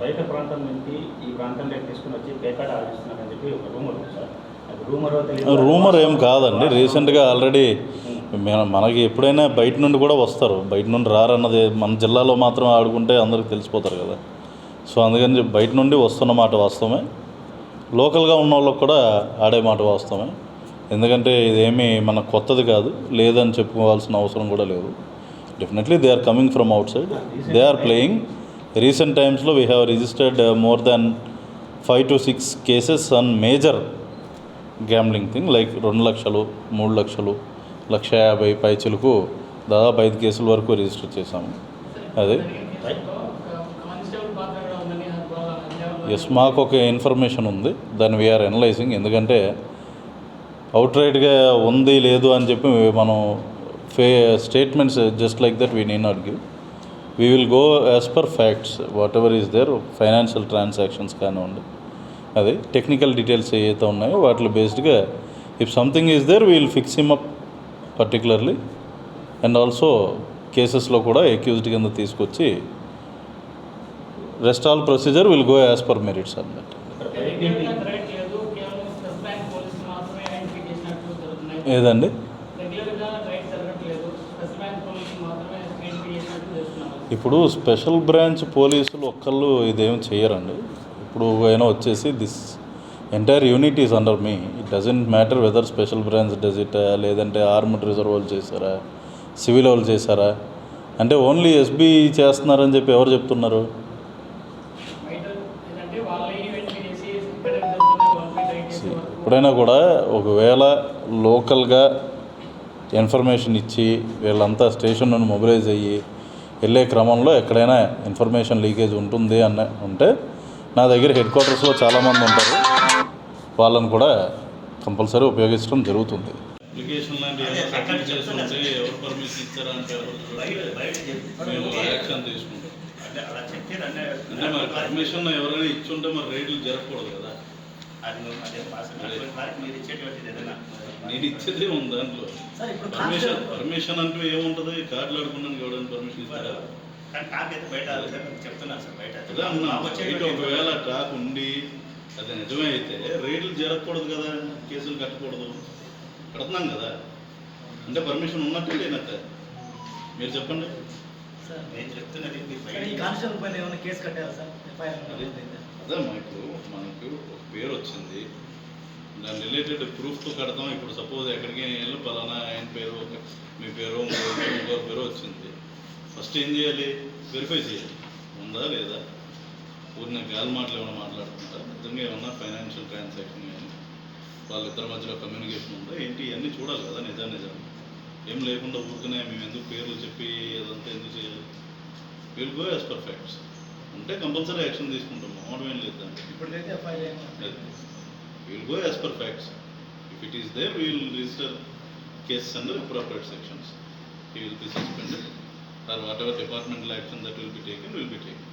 బయట ప్రాంతం నుంచి ఈ ప్రాంతంలోకి తీసుకుని వచ్చి పేకాట ఆడిస్తున్నారని చెప్పి ఒక రూమర్ ఉంది సార్. రూమరో ఏం కాదండి. రీసెంట్గా ఆల్రెడీ మన- మనకి ఎప్పుడైనా బయట నుండి కూడా వస్తారు. బయట నుండి రారన్నది మన జిల్లాలో మాత్రం ఆడుకుంటే అందరికి తెలిసిపోతారు కదా. సో అందుకని బయట నుండి వస్తున్న మాట వాస్తవమే. లోకల్గా ఉన్న వాళ్ళకి కూడా ఆడే మాట వాస్తవమే. ఎందుకంటే ఇదేమీ మన కొత్తది కాదు. లేదని చెప్పుకోవాల్సిన అవసరం కూడా లేదు. Definitely they are coming from outside they are playing recent టైమ్స్లో we have registered more than five to six cases on major gambling thing like రెండు లక్షలు మూడు లక్షలు లక్ష యాభై పైచులకు దాదాపు ఐదు కేసుల వరకు రిజిస్టర్ చేశాము. అది. ఎస్ మాకు ఒక ఇన్ఫర్మేషన్ ఉంది. దాన్ని వీఆర్ అనలైజింగ్ ఎందుకంటే అవుట్ రైట్గా ఉంది లేదు అని చెప్పి మనం ఫే statements just like that we need not give we will go as per facts whatever is there financial transactions కానివ్వండి. అది టెక్నికల్ డీటెయిల్స్ ఏవైతే ఉన్నాయో వాటిలో బేస్డ్గా if something is there will fix him up particularly and also కేసెస్లో కూడా accused కింద తీసుకొచ్చి rest all procedure will go as per merits అన్నట్టు ఇక్కడ ఇప్పుడు స్పెషల్ బ్రాంచ్ పోలీసులు ఒక్కళ్ళు ఇదేం చేయరండి. ఇప్పుడు అయినా వచ్చేసి this entire unit is under me. It doesn't matter whether special branch does it లేదంటే ఆర్మ్డ్ రిజర్వ్ వాళ్ళు చేశారా సివిల్ వాళ్ళు చేశారా. అంటే ఓన్లీ ఎస్బీ చేస్తున్నారని చెప్పి ఎవరు చెప్తున్నారు? ఎప్పుడైనా కూడా ఒకవేళ లోకల్గా ఇన్ఫర్మేషన్ ఇచ్చి వీళ్ళంతా స్టేషన్ నుండి మొబిలైజ్ అయ్యి వెళ్ళే క్రమంలో ఎక్కడైనా ఇన్ఫర్మేషన్ లీకేజ్ ఉంటుంది అన్న ఉంటే నా దగ్గర హెడ్ క్వార్టర్స్లో చాలామంది ఉంటారు. వాళ్ళని కూడా కంపల్సరీ ఉపయోగించడం జరుగుతుంది. అప్లికేషన్ లాంటి ఎవరు పర్మిషన్ ఇచ్చారా అంటే చెప్తే యాక్షన్ తీసుకుంటాం అంటే మరి పర్మిషన్ ఎవరైనా ఇచ్చుంటే మరి రేట్లు జరగకూడదు కదా. అది నువ్వు అదే. పాస్ క్లారిటీ మీరు ఇచ్చేటువంటిది ఏదైనా? నేను ఇచ్చేదే ఉంది దాంట్లో. సార్ ఇప్పుడు పర్మిషన్ పర్మిషన్ అంటూ ఏముంటుంది? కార్డులు ఆడుకున్నాను ఎవడని పర్మిషన్ ఇస్తారా? కానీ టాక్ అయితే బయట చెప్తున్నాను సార్ బయట. ఒకవేళ టాక్ ఉండి అది నిజమే అయితే రేట్లు జరగకూడదు కదా? కేసులు కట్టకూడదు. కడుతున్నాం కదా? అంటే పర్మిషన్ ఉన్నట్టు లేనట్టే మీరు చెప్పండి. సార్ నేను చెప్తున్నది కానిస్టేబుల్ పైన ఏమైనా కేసు కట్టారా సార్? ఎఫ్ఐఆర్ అదే మనకు మనకు ఒక పేరు వచ్చింది దాని రిలేటెడ్ ప్రూఫ్తో కడతాం. ఇప్పుడు సపోజ్ ఎక్కడికి వెళ్ళి పలానా ఆయన పేరు ఒక- మీ పేరు ఇంకో పేరు వచ్చింది. ఫస్ట్ ఏం చేయాలి? వెరిఫై చేయాలి. ఉందా లేదా? ఊరిన గాలి మాటలు ఏమైనా మాట్లాడుకుంటా? నిజంగా ఏమన్నా ఫైనాన్షియల్ ట్రాన్సాక్షన్ కానీ వాళ్ళిద్దరి మధ్యలో కమ్యూనికేషన్ ఉందా? ఏంటి? ఇవన్నీ చూడాలి కదా నిజం నిజం. ఏం లేకుండా ఊరికనే మేము ఎందుకు పేర్లు చెప్పి అదంతా ఎందుకు చేయాలి? Will go as per facts ఉంటే కంపల్సరీ యాక్షన్ తీసుకుంటాం మామూలు ఏం లేదు ఇప్పటికైతే FIR will go as per facts if it is there will register cases under appropriate sections he will be suspended or whatever departmental action that will be taken will be taken